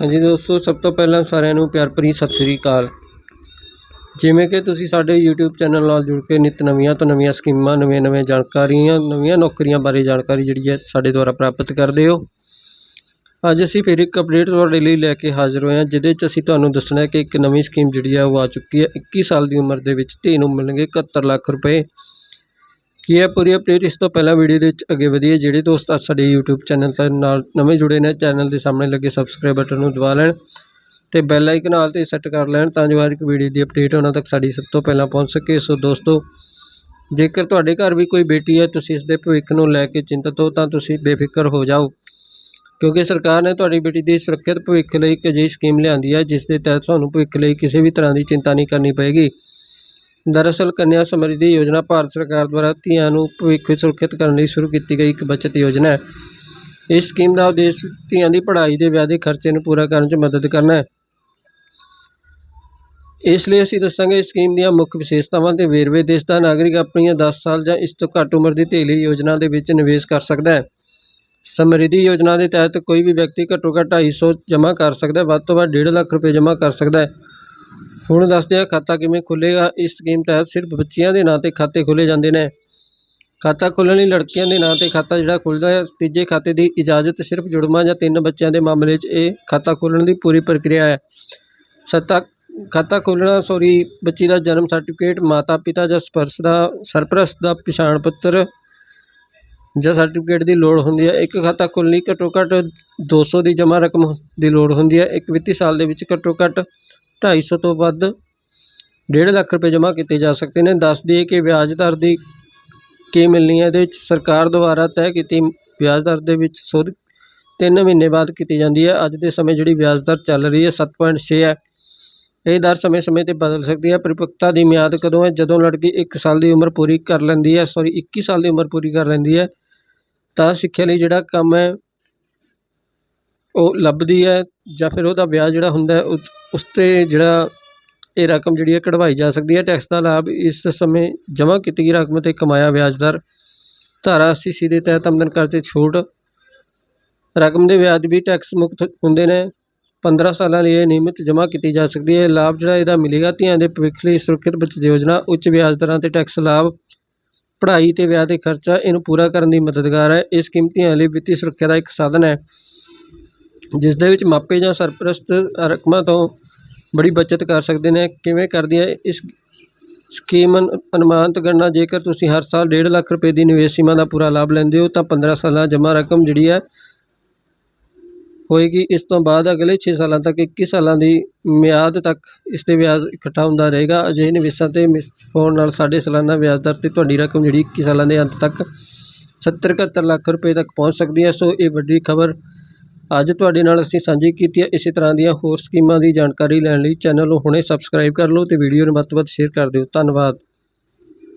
ਹਾਂਜੀ ਦੋਸਤੋ, ਸਭ ਤੋਂ ਪਹਿਲਾਂ ਸਾਰਿਆਂ ਨੂੰ ਪਿਆਰ ਭਰੀ ਸਤਿ ਸ੍ਰੀ ਅਕਾਲ। ਜਿਵੇਂ ਕਿ ਤੁਸੀਂ ਸਾਡੇ YouTube ਚੈਨਲ ਨਾਲ ਜੁੜ ਕੇ ਨਿਤ ਨਵੀਆਂ ਤੋਂ ਨਵੀਆਂ ਸਕੀਮਾਂ, ਨਵੀਆਂ ਨਵੀਆਂ ਜਾਣਕਾਰੀਆਂ, ਨਵੀਆਂ ਨੌਕਰੀਆਂ ਬਾਰੇ ਜਾਣਕਾਰੀ ਜਿਹੜੀ ਹੈ ਸਾਡੇ ਦੁਆਰਾ ਪ੍ਰਾਪਤ ਕਰਦੇ ਹੋ। ਅੱਜ ਅਸੀਂ ਫਿਰ ਇੱਕ ਅਪਡੇਟ ਤੁਹਾਡੇ ਲਈ ਲੈ ਕੇ ਹਾਜ਼ਰ ਹੋਏ ਹਾਂ, ਜਿਹਦੇ 'ਚ ਅਸੀਂ ਤੁਹਾਨੂੰ ਦੱਸਣਾ ਹੈ ਕਿ ਇੱਕ ਨਵੀਂ ਸਕੀਮ ਜਿਹੜੀ ਹੈ ਉਹ ਆ ਚੁੱਕੀ ਹੈ। 21 ਸਾਲ ਦੀ ਉਮਰ ਦੇ ਵਿੱਚ ਧੀ ਨੂੰ ਮਿਲਣਗੇ 71 ਲੱਖ ਰੁਪਏ। ਕੀ ਹੈ? ਪੂਰੀ ਅਪਡੇਟ ਇਸ ਤੋਂ ਪਹਿਲਾਂ ਵੀਡੀਓ ਦੇ ਵਿੱਚ ਅੱਗੇ ਵਧੀਏ। ਜਿਹੜੇ ਦੋਸਤ ਅੱਜ ਸਾਡੇ YouTube ਚੈਨਲ ਦੇ ਨਾਲ ਨਵੇਂ ਜੁੜੇ ਨੇ ਚੈਨਲ ਦੇ ਸਾਹਮਣੇ ਲੱਗੇ ਸਬਸਕ੍ਰਾਈਬ ਬਟਨ ਨੂੰ ਦਬਾ ਲੈਣ ਤੇ ਬੈਲ ਆਈਕਨ ਨਾਲ ਤੇ ਸੈੱਟ ਕਰ ਲੈਣ ਤਾਂ ਜੋ ਹਰ ਇੱਕ ਵੀਡੀਓ ਦੀ ਅਪਡੇਟ ਉਹਨਾਂ ਤੱਕ ਸਾਡੀ ਸਭ ਤੋਂ ਪਹਿਲਾਂ ਪਹੁੰਚ ਸਕੇ। ਸੋ ਦੋਸਤੋ, ਜੇਕਰ ਤੁਹਾਡੇ ਘਰ ਵੀ ਕੋਈ ਬੇਟੀ ਹੈ, ਤੁਸੀਂ ਇਸ ਦੇ ਭਵਿੱਖ ਨੂੰ ਲੈ ਕੇ ਚਿੰਤਤ ਹੋ ਤਾਂ ਤੁਸੀਂ ਬੇਫਿਕਰ ਹੋ ਜਾਓ। ਕਿਉਂਕਿ ਸਰਕਾਰ ਨੇ ਤੁਹਾਡੀ ਬੇਟੀ ਦੇ ਸੁਰੱਖਿਅਤ ਭਵਿੱਖ ਲਈ ਇੱਕ ਅਜਿਹੀ ਸਕੀਮ ਲਿਆਂਦੀ ਹੈ ਜਿਸ ਦੇ ਤਹਿਤ ਤੁਹਾਨੂੰ ਭਵਿੱਖ ਲਈ ਕਿਸੇ ਵੀ ਤਰ੍ਹਾਂ ਦੀ ਚਿੰਤਾ ਨਹੀਂ ਕਰਨੀ ਪਏਗੀ। ਦਰਅਸਲ ਕੰਨਿਆ ਸਮਰਿੱਧੀ ਯੋਜਨਾ ਭਾਰਤ ਸਰਕਾਰ ਦੁਆਰਾ ਧੀਆਂ ਨੂੰ ਭਵਿੱਖ ਵਿੱਚ ਸੁਰੱਖਿਅਤ ਕਰਨ ਲਈ ਸ਼ੁਰੂ ਕੀਤੀ ਗਈ ਇੱਕ ਬਚਤ ਯੋਜਨਾ ਹੈ। ਇਸ ਸਕੀਮ ਦਾ ਉਦੇਸ਼ ਧੀਆਂ ਦੀ ਪੜ੍ਹਾਈ ਦੇ ਵਿਆਹ ਦੇ ਖਰਚੇ ਨੂੰ ਪੂਰਾ ਕਰਨ 'ਚ ਮਦਦ ਕਰਨਾ ਹੈ। ਇਸ ਲਈ ਅਸੀਂ ਦੱਸਾਂਗੇ ਇਸ ਸਕੀਮ ਦੀਆਂ ਮੁੱਖ ਵਿਸ਼ੇਸ਼ਤਾਵਾਂ ਤੇ ਵੇਰਵੇ ਦੇਸ਼ ਦਾ ਨਾਗਰਿਕ ਆਪਣੀਆਂ 10 ਸਾਲ ਜਾਂ ਇਸ ਤੋਂ ਘੱਟ ਉਮਰ ਦੀ ਧੇਲੀ ਯੋਜਨਾ ਦੇ ਵਿੱਚ ਨਿਵੇਸ਼ ਕਰ ਸਕਦਾ ਹੈ। ਸਮਰਿੱਧੀ ਯੋਜਨਾ ਦੇ ਤਹਿਤ ਕੋਈ ਵੀ ਵਿਅਕਤੀ ਘੱਟੋ ਘੱਟ 250 ਜਮ੍ਹਾਂ ਕਰ ਸਕਦਾ ਹੈ, ਵੱਧ ਤੋਂ ਵੱਧ 1.5 ਲੱਖ ਰੁਪਏ ਜਮ੍ਹਾਂ ਕਰ ਸਕਦਾ ਹੈ। ਹੁਣ ਦੱਸਦੇ ਹਾਂ ਖਾਤਾ ਕਿਵੇਂ ਖੁੱਲੇਗਾ ਇਸ ਸਕੀਮ ਤਹਿਤ ਸਿਰਫ ਬੱਚਿਆਂ ਦੇ ਨਾਂ ਤੇ ਖਾਤੇ ਖੋਲ੍ਹੇ ਜਾਂਦੇ ਨੇ। ਖਾਤਾ ਖੋਲ੍ਹਣ ਲਈ ਲੜਕੀਆਂ ਦੇ ਨਾਂ ਤੇ ਖਾਤਾ ਜਿਹੜਾ ਖੁੱਲ੍ਹਦਾ ਹੈ, ਤੀਜੇ ਖਾਤੇ ਦੀ ਇਜਾਜ਼ਤ ਸਿਰਫ ਜੁੜਵਾਂ ਜਾਂ ਤਿੰਨ ਬੱਚਿਆਂ ਦੇ ਮਾਮਲੇ 'ਚ ਇਹ ਖਾਤਾ ਖੋਲ੍ਹਣ ਦੀ ਪੂਰੀ ਪ੍ਰਕਿਰਿਆ ਹੈ। ਸੱਤਾ, ਖਾਤਾ ਖੋਲ੍ਹਣਾ ਸੌਰੀ ਬੱਚੀ ਦਾ ਜਨਮ ਸਰਟੀਫਿਕੇਟ ਮਾਤਾ ਪਿਤਾ ਜਾਂ ਸਪਰਸ ਦਾ, ਸਰਪ੍ਰਸਤ ਦਾ ਪਛਾਣ ਪੱਤਰ ਜਾਂ ਸਰਟੀਫਿਕੇਟ ਦੀ ਲੋੜ ਹੁੰਦੀ ਹੈ। ਇੱਕ ਖਾਤਾ ਖੋਲ੍ਹਣ ਲਈ ਘੱਟੋ ਘੱਟ 200 ਦੀ ਜਮ੍ਹਾਂ ਰਕਮ ਦੀ ਲੋੜ ਹੁੰਦੀ ਹੈ। ਇੱਕ ਵਿੱਤੀ ਸਾਲ ਦੇ ਵਿੱਚ ਘੱਟੋ ਘੱਟ 250 ਤੋਂ ਵੱਧ 1.5 ਲੱਖ ਰੁਪਏ ਜਮ੍ਹਾਂ ਕੀਤੇ ਜਾ ਸਕਦੇ ਨੇ। ਦੱਸ ਦਈਏ ਕਿ ਵਿਆਜ ਦਰ ਦੀ ਕੀ ਮਿਲਣੀ ਹੈ? ਇਹਦੇ ਵਿੱਚ ਸਰਕਾਰ ਦੁਆਰਾ ਤੈਅ ਕੀਤੀ ਵਿਆਜ ਦਰ ਦੇ ਵਿੱਚ ਸੋਧ ਤਿੰਨ ਮਹੀਨੇ ਬਾਅਦ ਕੀਤੀ ਜਾਂਦੀ ਹੈ। ਅੱਜ ਦੇ ਸਮੇਂ ਜਿਹੜੀ ਵਿਆਜ ਦਰ ਚੱਲ ਰਹੀ ਹੈ 7.6 ਹੈ। ਇਹ ਦਰ ਸਮੇਂ-ਸਮੇਂ ਤੇ ਬਦਲ ਸਕਦੀ ਹੈ। ਪਰਿਪੱਕਤਾ ਦੀ ਮਿਆਦ ਕਦੋਂ ਹੈ? ਜਦੋਂ ਲੜਕੀ 1 ਸਾਲ ਦੀ ਉਮਰ ਪੂਰੀ ਕਰ ਲੈਂਦੀ ਹੈ, ਸੌਰੀ 21 ਸਾਲ ਦੀ ਉਮਰ ਪੂਰੀ ਕਰ ਲੈਂਦੀ ਹੈ, ਤਾਂ ਸਿੱਖਿਆ ਲਈ ਜਿਹੜਾ ਕੰਮ ਹੈ, ਉਹ ਲੱਭਦੀ ਹੈ ਜਾਂ ਫਿਰ ਉਹਦਾ ਵਿਆਹ ਜਿਹੜਾ ਹੁੰਦਾ ਹੈ, ਉਹ- ਉਸ 'ਤੇ ਜਿਹੜਾ ਇਹ ਰਕਮ ਜਿਹੜੀ ਹੈ ਕਢਵਾਈ ਜਾ ਸਕਦੀ ਹੈ। ਟੈਕਸ ਦਾ ਲਾਭ ਇਸ ਸਮੇਂ ਜਮ੍ਹਾਂ ਕੀਤੀ ਗਈ ਰਕਮ 'ਤੇ ਕਮਾਇਆ ਵਿਆਜ ਦਰ ਧਾਰਾ 80 ਸੀ ਦੇ ਤਹਿਤ ਆਮਦਨ ਕਰ 'ਤੇ ਛੂਟ ਰਕਮ ਦੇ ਵਿਆਜ ਵੀ ਟੈਕਸ ਮੁਕਤ ਹੁੰਦੇ ਨੇ। 15 ਸਾਲਾਂ ਲਈ ਇਹ ਨਿਯਮਿਤ ਜਮ੍ਹਾਂ ਕੀਤੀ ਜਾ ਸਕਦੀ ਹੈ। ਲਾਭ ਜਿਹੜਾ ਇਹਦਾ ਮਿਲੇਗਾ ਧੀਆਂ ਦੇ ਭਵਿੱਖ ਲਈ ਸੁਰੱਖਿਅਤ ਬੱਚਤ ਯੋਜਨਾ, ਉੱਚ ਵਿਆਜ ਦਰਾਂ ਤੇ ਟੈਕਸ ਲਾਭ, ਪੜ੍ਹਾਈ ਤੇ ਵਿਆਹ ਦੇ ਖਰਚਾ ਇਹਨੂੰ ਪੂਰਾ ਕਰਨ ਦੀ ਮਦਦਗਾਰ ਹੈ। ਇਹ ਸਕੀਮ ਧੀਆਂ ਲਈ ਵਿੱਤੀ ਸੁਰੱਖਿਆ ਦਾ ਇੱਕ ਸਾਧਨ ਹੈ। ਜਿਸ ਦੇ ਵਿੱਚ ਮਾਪੇ ਜਾਂ ਸਰਪ੍ਰਸਤ ਰਕਮਾਂ ਤੋਂ ਬੜੀ ਬਚਤ ਕਰ ਸਕਦੇ ਨੇ, ਕਿਵੇਂ ਕਰਦੀ ਹੈ? ਇਸ ਸਕੀਮ ਅਨ- ਅਨੁਮਾਨਿਤ ਜੇਕਰ ਤੁਸੀਂ ਹਰ ਸਾਲ 1.5 ਲੱਖ ਰੁਪਏ ਦੀ ਨਿਵੇਸ਼ ਸੀਮਾ ਦਾ ਪੂਰਾ ਲਾਭ ਲੈਂਦੇ ਹੋ, ਤਾਂ 15 ਸਾਲਾਂ ਜਮ੍ਹਾਂ ਰਕਮ ਜਿਹੜੀ ਹੈ ਹੋਏਗੀ। ਇਸ ਤੋਂ ਬਾਅਦ ਅਗਲੇ 6 ਸਾਲਾਂ ਤੱਕ 21 ਸਾਲਾਂ ਦੀ ਮਿਆਦ ਤੱਕ ਇਸ ਤੇ ਵਿਆਜ ਇਕੱਠਾ ਹੁੰਦਾ ਰਹੇਗਾ। ਅਜਿਹੇ ਨਿਵੇਸ਼ਾਂ ਤੇ ਮਿਸ ਹੋਣ ਨਾਲ ਸਾਡੇ ਸਾਲਾਨਾ ਵਿਆਜ ਦਰ ਤੇ ਤੁਹਾਡੀ ਰਕਮ ਜਿਹੜੀ 21 ਸਾਲਾਂ ਦੇ ਅੰਤ ਤੱਕ 70 71 ਲੱਖ ਰੁਪਏ ਤੱਕ ਪਹੁੰਚ ਸਕਦੀ ਹੈ। ਸੋ ਇਹ ਵੱਡੀ ਖਬਰ ਅੱਜ ਤੁਹਾਡੇ ਨਾਲ ਅਸੀਂ ਸਾਂਝੀ ਕੀਤੀ ਹੈ ਇਸੇ ਤਰ੍ਹਾਂ ਦੀਆਂ ਹੋਰ ਸਕੀਮਾਂ ਦੀ ਜਾਣਕਾਰੀ ਲੈਣ ਲਈ ਚੈਨਲ ਨੂੰ ਹੁਣੇ ਸਬਸਕ੍ਰਾਈਬ ਕਰ ਲਓ ਤੇ ਵੀਡੀਓ ਨੂੰ ਵੱਧ ਤੋਂ ਵੱਧ ਸ਼ੇਅਰ ਕਰ ਦਿਓ। ਧੰਨਵਾਦ।